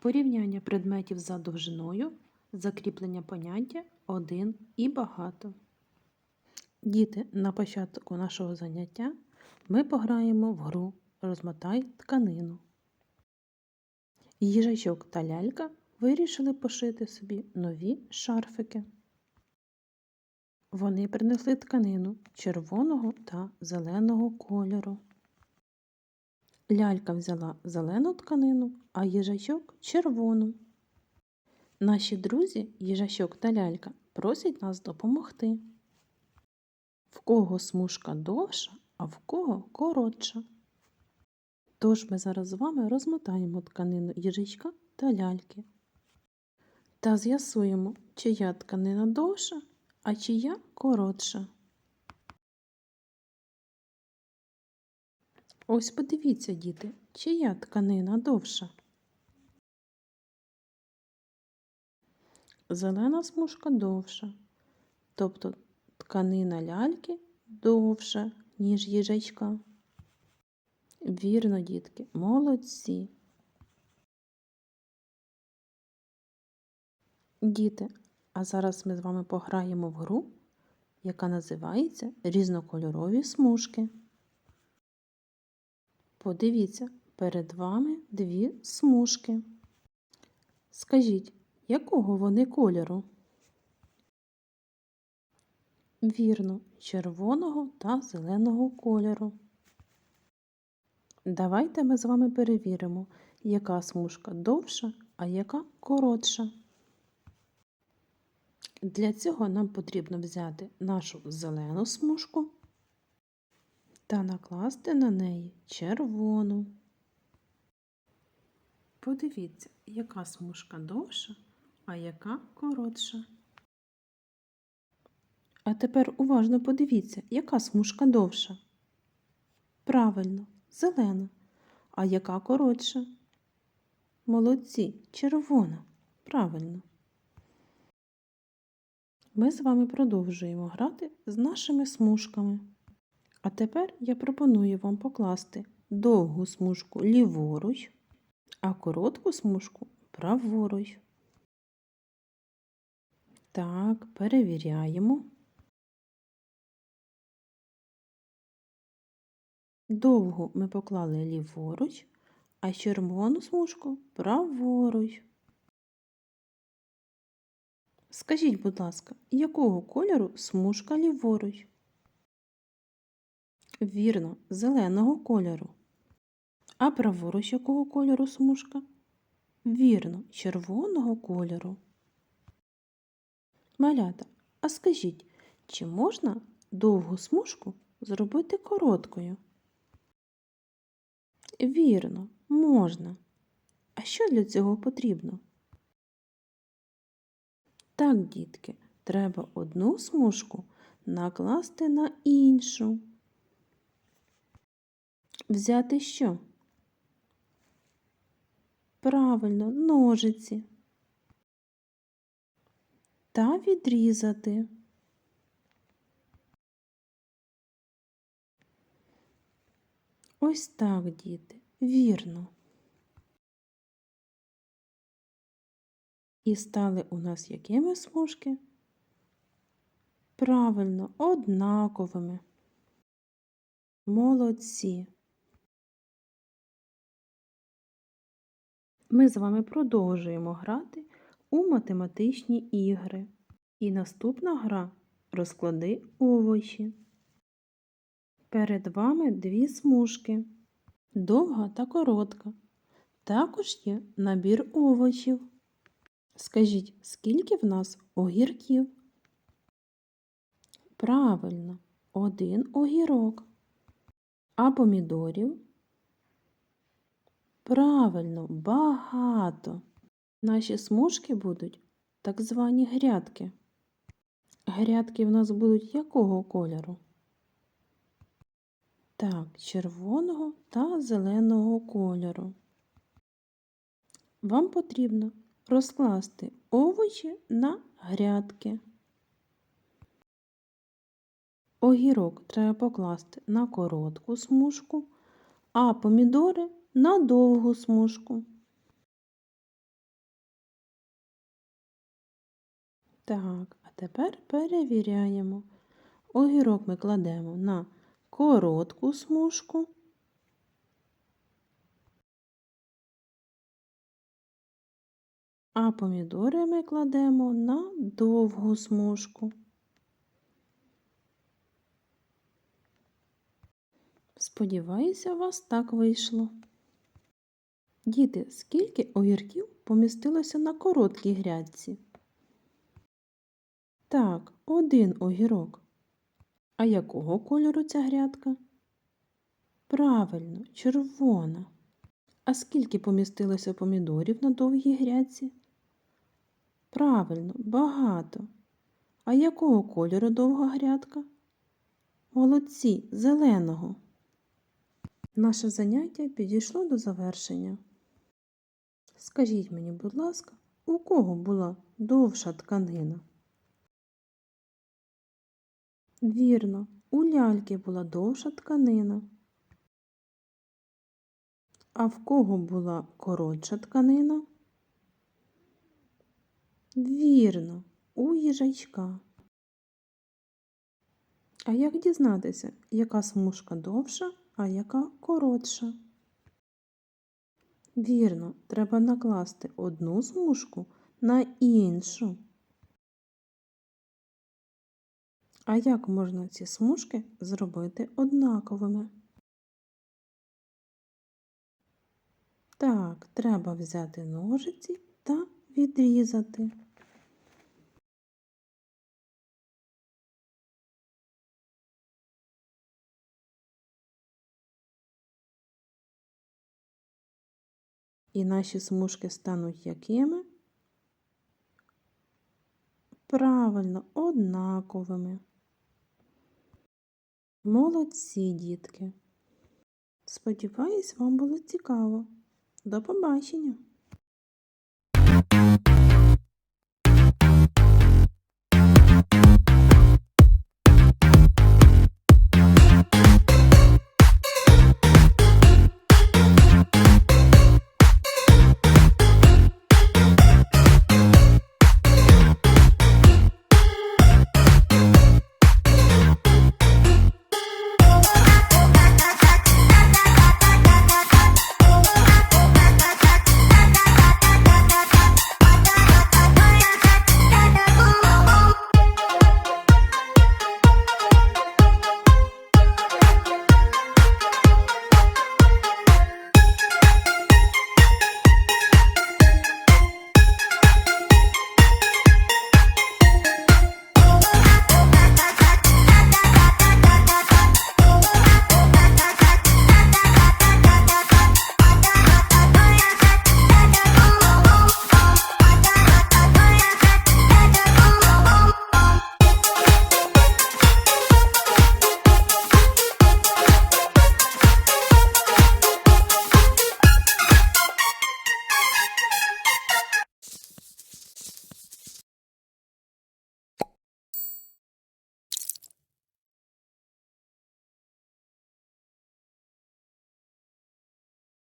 Порівняння предметів за довжиною, закріплення поняття один і багато. Діти, на початку нашого заняття ми пограємо в гру Розмотай тканину. Їжачок та лялька вирішили пошити собі нові шарфики. Вони принесли тканину червоного та зеленого кольору. Лялька взяла зелену тканину, а їжачок червону. Наші друзі, їжачок та лялька, просять нас допомогти. В кого смужка довша, а в кого коротша. Тож ми зараз з вами розмотаємо тканину їжачка та ляльки. Та з'ясуємо, чия тканина довша, а чия коротша. Ось подивіться, діти, чия тканина довша. Зелена смужка довша, тобто тканина ляльки довша, ніж їжачка. Вірно, дітки, молодці. Діти, а зараз ми з вами пограємо в гру, яка називається Різнокольорові смужки. Подивіться, перед вами дві смужки. Скажіть, якого вони кольору? Вірно, червоного та зеленого кольору. Давайте ми з вами перевіримо, яка смужка довша, а яка коротша. Для цього нам потрібно взяти нашу зелену смужку та накласти на неї червону. Подивіться, яка смужка довша, а яка коротша. А тепер уважно подивіться, яка смужка довша. Правильно, зелена. А яка коротша? Молодці, червона. Правильно. Ми з вами продовжуємо грати з нашими смужками. А тепер я пропоную вам покласти довгу смужку ліворуч, а коротку смужку праворуч. Так, перевіряємо. Довгу ми поклали ліворуч, а червону смужку праворуч. Скажіть, будь ласка, якого кольору смужка ліворуч? Вірно, зеленого кольору. А праворуч якого кольору смужка? Вірно, червоного кольору. Малята, а скажіть, чи можна довгу смужку зробити короткою? Вірно, можна. А що для цього потрібно? Так, дітки, треба одну смужку накласти на іншу. Взяти що? Правильно, ножиці. Та відрізати. Ось так, діти, вірно. І стали у нас якими смужки? Правильно, однаковими. Молодці. Ми з вами продовжуємо грати у математичні ігри. І наступна гра розклади овочі. Перед вами дві смужки, довга та коротка. Також є набір овочів. Скажіть, скільки в нас огірків? Правильно, один огірок. А помідорів? Правильно, багато. Наші смужки будуть так звані грядки. Грядки в нас будуть якого кольору? Так, червоного та зеленого кольору. Вам потрібно розкласти овочі на грядки. Огірок треба покласти на коротку смужку, а помідори на довгу смужку. Так, а тепер перевіряємо. Огірок ми кладемо на коротку смужку. А помідори ми кладемо на довгу смужку. Сподіваюся, у вас так вийшло. Діти, скільки огірків помістилося на короткій грядці? Так, один огірок. А якого кольору ця грядка? Правильно, червона. А скільки помістилося помідорів на довгій грядці? Правильно, багато. А якого кольору довга грядка? Молодці, зеленого. Наше заняття підійшло до завершення. Скажіть мені, будь ласка, у кого була довша тканина? Вірно, у ляльки була довша тканина. А в кого була коротша тканина? Вірно, у їжачка. А як дізнатися, яка смужка довша, а яка коротша? Вірно, треба накласти одну смужку на іншу. А як можна ці смужки зробити однаковими? Так, треба взяти ножиці та відрізати. І наші смужки стануть якими? Правильно, однаковими. Молодці, дітки. Сподіваюсь, вам було цікаво. До побачення!